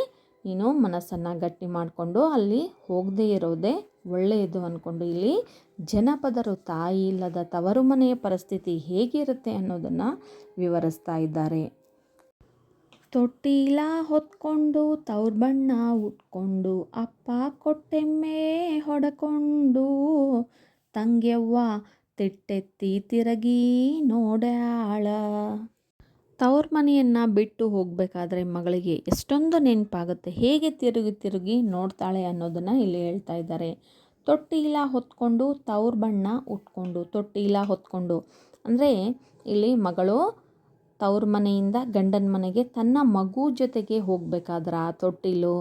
ನೀನು ಮನಸ್ಸನ್ನು ಗಟ್ಟಿ ಮಾಡಿಕೊಂಡು ಅಲ್ಲಿ ಹೋಗದೇ ಇರೋದೇ ಒಳ್ಳೆಯದು ಅಂದ್ಕೊಂಡು ಇಲ್ಲಿ ಜನಪದರು ತಾಯಿ ಇಲ್ಲದ ತವರು ಮನೆಯ ಪರಿಸ್ಥಿತಿ ಹೇಗಿರುತ್ತೆ ಅನ್ನೋದನ್ನು ವಿವರಿಸ್ತಾ ಇದ್ದಾರೆ. ತೊಟ್ಟಿಲ ಹೊತ್ಕೊಂಡು ತವ್ರ ಬಣ್ಣ ಉಟ್ಕೊಂಡು, ಅಪ್ಪ ಕೊಟ್ಟೆಮ್ಮೆ ಹೊಡಕೊಂಡು, ತಂಗ್ಯವ್ವ ತಿಟ್ಟೆತ್ತಿ ತಿರಗಿ ನೋಡ್ಯಾಳ. ತವ್ರ ಮನೆಯನ್ನು ಬಿಟ್ಟು ಹೋಗಬೇಕಾದ್ರೆ ಮಗಳಿಗೆ ಎಷ್ಟೊಂದು ನೆನಪಾಗುತ್ತೆ, ಹೇಗೆ ತಿರುಗಿ ತಿರುಗಿ ನೋಡ್ತಾಳೆ ಅನ್ನೋದನ್ನು ಇಲ್ಲಿ ಹೇಳ್ತಾ ಇದ್ದಾರೆ. ತೊಟ್ಟಿಲ ಹೊತ್ಕೊಂಡು ತವ್ರ ಬಣ್ಣ ಉಟ್ಕೊಂಡು ತೊಟ್ಟಿಲ ಹೊತ್ಕೊಂಡು. ಅಂದರೆ ಇಲ್ಲಿ ಮಗಳು ತವ್ರ ಮನೆಯಿಂದ ಗಂಡನ ಮನೆಗೆ ತನ್ನ ಮಗು ಜೊತೆಗೆ ಹೋಗಬೇಕಾದ್ರೆ ಆ ತೊಟ್ಟಿಲು,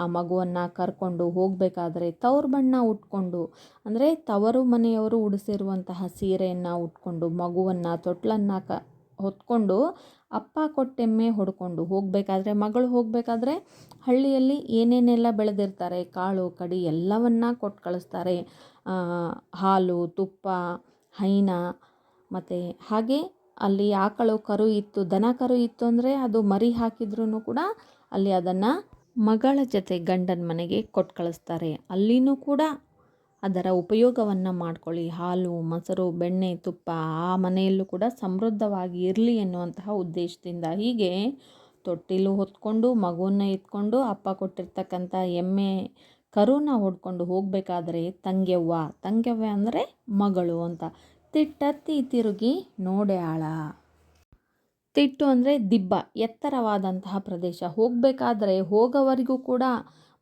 ಆ ಮಗುವನ್ನು ಕರ್ಕೊಂಡು ಹೋಗಬೇಕಾದ್ರೆ ತವ್ರ ಬಣ್ಣ ಉಟ್ಕೊಂಡು. ಅಂದರೆ ತವರು ಮನೆಯವರು ಉಡಿಸಿರುವಂತಹ ಸೀರೆಯನ್ನು ಉಟ್ಕೊಂಡು ಮಗುವನ್ನು, ತೊಟ್ಲನ್ನು ಕ ಹೊತ್ಕೊಂಡು ಅಪ್ಪ ಕೊಟ್ಟೆಮ್ಮೆ ಹೊಡ್ಕೊಂಡು ಹೋಗಬೇಕಾದ್ರೆ, ಮಗಳು ಹೋಗಬೇಕಾದ್ರೆ ಹಳ್ಳಿಯಲ್ಲಿ ಏನೇನೆಲ್ಲ ಬೆಳೆದಿರ್ತಾರೆ, ಕಾಳು, ಕಡಿ ಎಲ್ಲವನ್ನ ಕೊಟ್ಟು ಕಳಿಸ್ತಾರೆ. ಹಾಲು, ತುಪ್ಪ, ಹೈನ ಮತ್ತು ಹಾಗೆ ಅಲ್ಲಿ ಆಕಳು ಕರು ಇತ್ತು, ದನ ಕರು ಇತ್ತು ಅಂದರೆ ಅದು ಮರಿ ಹಾಕಿದ್ರೂ ಕೂಡ ಅಲ್ಲಿ ಅದನ್ನು ಮಗಳ ಜೊತೆ ಗಂಡನ ಮನೆಗೆ ಕೊಟ್ಟು ಕಳಿಸ್ತಾರೆ. ಅಲ್ಲಿಯೂ ಕೂಡ ಅದರ ಉಪಯೋಗವನ್ನು ಮಾಡ್ಕೊಳ್ಳಿ. ಹಾಲು, ಮೊಸರು, ಬೆಣ್ಣೆ, ತುಪ್ಪ ಆ ಮನೆಯಲ್ಲೂ ಕೂಡ ಸಮೃದ್ಧವಾಗಿ ಇರಲಿ ಎನ್ನುವಂತಹ ಉದ್ದೇಶದಿಂದ. ಹೀಗೆ ತೊಟ್ಟಿಲು ಹೊತ್ಕೊಂಡು ಮಗುವನ್ನ ಎತ್ಕೊಂಡು, ಅಪ್ಪ ಕೊಟ್ಟಿರ್ತಕ್ಕಂಥ ಎಮ್ಮೆ ಕರುನ ಹೊಡ್ಕೊಂಡು ಹೋಗಬೇಕಾದ್ರೆ ತಂಗ್ಯವ್ವ. ತಂಗ್ಯವ್ವ ಅಂದರೆ ಮಗಳು ಅಂತ. ತಿಟ್ಟತ್ತಿ ತಿರುಗಿ ನೋಡ್ಯಾಳ ತಿಟ್ಟು ಅಂದರೆ ದಿಬ್ಬ. ಎತ್ತರವಾದಂತಹ ಪ್ರದೇಶ. ಹೋಗಬೇಕಾದ್ರೆ ಹೋಗೋವರೆಗೂ ಕೂಡ,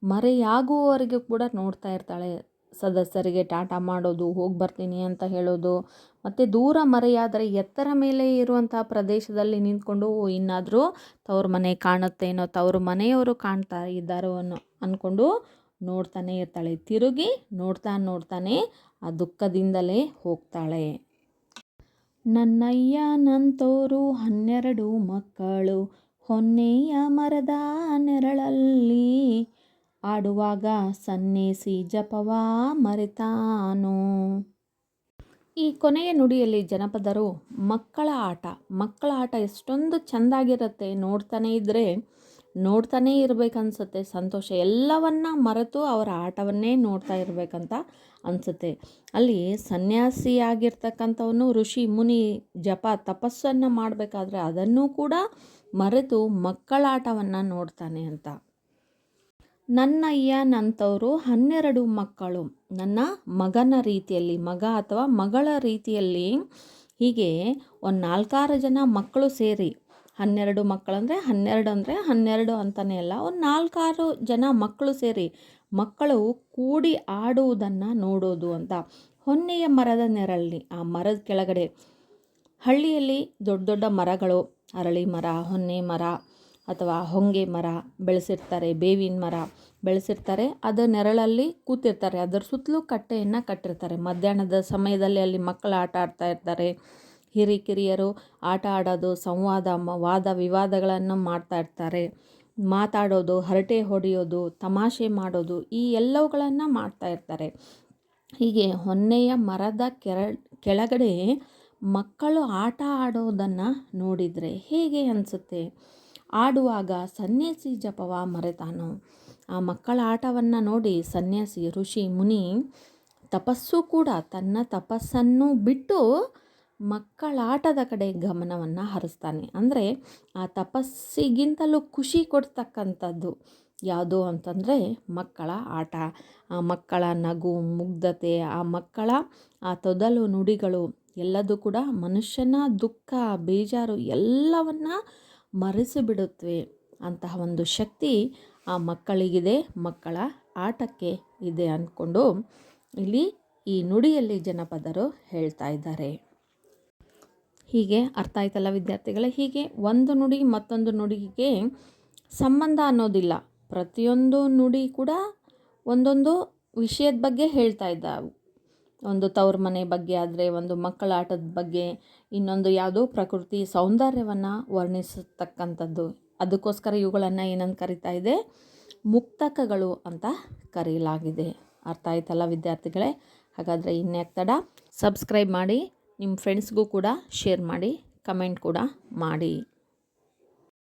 ಮರೆಯಾಗುವವರೆಗೂ ಕೂಡ ನೋಡ್ತಾ ಇರ್ತಾಳೆ ಸದಸ್ಯರಿಗೆ ಟಾಟಾ ಮಾಡೋದು, ಹೋಗಿ ಬರ್ತೀನಿ ಅಂತ ಹೇಳೋದು, ಮತ್ತು ದೂರ ಮರೆಯಾದರೆ ಎತ್ತರ ಮೇಲೆ ಇರುವಂಥ ಪ್ರದೇಶದಲ್ಲಿ ನಿಂತ್ಕೊಂಡು ಇನ್ನಾದರೂ ತವ್ರ ಮನೆ ಕಾಣುತ್ತೇನೋ, ತವ್ರ ಮನೆಯವರು ಕಾಣ್ತಾ ಇದ್ದಾರೋ ಅನ್ನೋ ಅಂದ್ಕೊಂಡು ನೋಡ್ತಾನೆ ಇರ್ತಾಳೆ. ತಿರುಗಿ ನೋಡ್ತಾ ನೋಡ್ತಾನೆ, ಆ ದುಃಖದಿಂದಲೇ ಹೋಗ್ತಾಳೆ. ನನ್ನಯ್ಯ ನಂತೋರು ಹನ್ನೆರಡು ಮಕ್ಕಳು, ಹೊನ್ನೆಯ ಮರದ ನೆರಳಲ್ಲಿ ಆಡುವಾಗ ಸನ್ನೇಸಿ ಜಪವಾ ಮರೆತಾನು. ಈ ಕೊನೆಯ ನುಡಿಯಲ್ಲಿ ಜನಪದರು ಮಕ್ಕಳ ಆಟ ಮಕ್ಕಳ ಆಟ ಎಷ್ಟೊಂದು ಚೆಂದಾಗಿರುತ್ತೆ ನೋಡ್ತಾನೆ ಇದ್ದರೆ ನೋಡ್ತಾನೇ ಇರಬೇಕನ್ಸುತ್ತೆ. ಸಂತೋಷ ಎಲ್ಲವನ್ನ ಮರೆತು ಅವರ ಆಟವನ್ನೇ ನೋಡ್ತಾ ಇರಬೇಕಂತ ಅನಿಸುತ್ತೆ. ಅಲ್ಲಿ ಸನ್ಯಾಸಿಯಾಗಿರ್ತಕ್ಕಂಥವನು ಋಷಿ, ಮುನಿ ಜಪ, ತಪಸ್ಸನ್ನು ಮಾಡಬೇಕಾದ್ರೆ ಅದನ್ನೂ ಕೂಡ ಮರೆತು ಮಕ್ಕಳ ಆಟವನ್ನು ನೋಡ್ತಾನೆ ಅಂತ. ನನ್ನ ಅಯ್ಯನಂಥವರು ಹನ್ನೆರಡು ಮಕ್ಕಳು. ನನ್ನ ಮಗನ ರೀತಿಯಲ್ಲಿ, ಮಗ ಅಥವಾ ಮಗಳ ರೀತಿಯಲ್ಲಿ ಹೀಗೆ ಒಂದು ನಾಲ್ಕಾರು ಜನ ಮಕ್ಕಳು ಸೇರಿ, ಹನ್ನೆರಡು ಮಕ್ಕಳಂದರೆ ಹನ್ನೆರಡು ಅಂದರೆ ಹನ್ನೆರಡು ಅಂತಲೇ ಅಲ್ಲ, ಒಂದು ನಾಲ್ಕಾರು ಜನ ಮಕ್ಕಳು ಸೇರಿ ಮಕ್ಕಳು ಕೂಡಿ ಆಡುವುದನ್ನು ನೋಡೋದು ಅಂತ. ಹೊನ್ನೆಯ ಮರದ ನೆರಳಲ್ಲಿ ಆ ಮರದ ಕೆಳಗಡೆ ಹಳ್ಳಿಯಲ್ಲಿ ದೊಡ್ಡ ದೊಡ್ಡ ಮರಗಳು, ಅರಳಿ ಮರ, ಹೊನ್ನೆ ಮರ ಅಥವಾ ಹೊಂಗೆ ಮರ ಬೆಳೆಸಿರ್ತಾರೆ, ಬೇವಿನ ಮರ ಬೆಳೆಸಿರ್ತಾರೆ, ಅದು ನೆರಳಲ್ಲಿ ಕೂತಿರ್ತಾರೆ. ಅದರ ಸುತ್ತಲೂ ಕಟ್ಟೆಯನ್ನು ಕಟ್ಟಿರ್ತಾರೆ. ಮಧ್ಯಾಹ್ನದ ಸಮಯದಲ್ಲಿ ಅಲ್ಲಿ ಮಕ್ಕಳು ಆಟ ಆಡ್ತಾ ಇರ್ತಾರೆ. ಹಿರಿಕಿರಿಯರು ಆಟ ಆಡೋದು, ಸಂವಾದ ವಾದ, ವಿವಾದಗಳನ್ನು ಮಾಡ್ತಾ ಇರ್ತಾರೆ. ಮಾತಾಡೋದು, ಹರಟೆ ಹೊಡೆಯೋದು, ತಮಾಷೆ ಮಾಡೋದು, ಈ ಎಲ್ಲವುಗಳನ್ನು ಮಾಡ್ತಾ ಇರ್ತಾರೆ. ಹೀಗೆ ಹೊನ್ನೆಯ ಮರದ ಕೆರ, ಕೆಳಗಡೆ ಮಕ್ಕಳು ಆಟ ಆಡೋದನ್ನು ನೋಡಿದರೆ ಹೇಗೆ ಅನಿಸುತ್ತೆ? ಆಡುವಾಗ ಸನ್ಯಾಸಿ ಜಪವ ಮರೆತಾನು? ಆ ಮಕ್ಕಳ ಆಟವನ್ನು ನೋಡಿ ಸನ್ಯಾಸಿ ಋಷಿ ಮುನಿ ತಪಸ್ಸು ಕೂಡ ತನ್ನ ತಪಸ್ಸನ್ನು ಬಿಟ್ಟು ಮಕ್ಕಳ ಆಟದ ಕಡೆ ಗಮನವನ್ನು ಹರಿಸ್ತಾನೆ. ಅಂದರೆ ಆ ತಪಸ್ಸಿಗಿಂತಲೂ ಖುಷಿ ಕೊಡ್ತಕ್ಕಂಥದ್ದು ಯಾವುದು ಅಂತಂದರೆ ಮಕ್ಕಳ ಆಟ. ಆ ಮಕ್ಕಳ ನಗು, ಮುಗ್ಧತೆ, ಆ ಮಕ್ಕಳ, ಆ ತೊದಲು ನುಡಿಗಳು ಎಲ್ಲದೂ ಕೂಡ ಮನುಷ್ಯನ ದುಃಖ, ಬೇಜಾರು ಎಲ್ಲವನ್ನ ಮರೆಸಿಬಿಡುತ್ತವೆ. ಅಂತಹ ಒಂದು ಶಕ್ತಿ ಆ ಮಕ್ಕಳಿಗಿದೆ, ಮಕ್ಕಳ ಆಟಕ್ಕೆ ಇದೆ ಅಂದ್ಕೊಂಡು ಇಲ್ಲಿ ಈ ನುಡಿಯಲ್ಲಿ ಜನಪದರು ಹೇಳ್ತಾ ಇದ್ದಾರೆ. ಹೀಗೆ ಅರ್ಥ ಆಯ್ತಲ್ಲ ವಿದ್ಯಾರ್ಥಿಗಳೇ? ಹೀಗೆ ಒಂದು ನುಡಿ ಮತ್ತೊಂದು ನುಡಿಗೆ ಸಂಬಂಧ ಅನ್ನೋದಿಲ್ಲ. ಪ್ರತಿಯೊಂದು ನುಡಿ ಕೂಡ ಒಂದೊಂದು ವಿಷಯದ ಬಗ್ಗೆ ಹೇಳ್ತಾ ಇದ್ದಾವೆ. ಒಂದು ತವ್ರ ಮನೆ ಬಗ್ಗೆ ಆದರೆ ಒಂದು ಮಕ್ಕಳ ಆಟದ ಬಗ್ಗೆ, ಇನ್ನೊಂದು ಯಾವುದೋ ಪ್ರಕೃತಿ ಸೌಂದರ್ಯವನ್ನು ವರ್ಣಿಸತಕ್ಕಂಥದ್ದು. ಅದಕ್ಕೋಸ್ಕರ ಇವುಗಳನ್ನು ಏನಂತ ಕರಿತಾ ಇದೆ? ಮುಕ್ತಕಗಳು ಅಂತ ಕರೆಯಲಾಗಿದೆ ಅರ್ಥ ಆಯ್ತಲ್ಲ ವಿದ್ಯಾರ್ಥಿಗಳೇ? ಹಾಗಾದರೆ ಇನ್ನೇ ತಡ? ಸಬ್ಸ್ಕ್ರೈಬ್ ಮಾಡಿ ನಿಮ್ಮ ಫ್ರೆಂಡ್ಸ್ಗೂ ಕೂಡ ಶೇರ್ ಮಾಡಿ ಕಮೆಂಟ್ ಕೂಡ ಮಾಡಿ.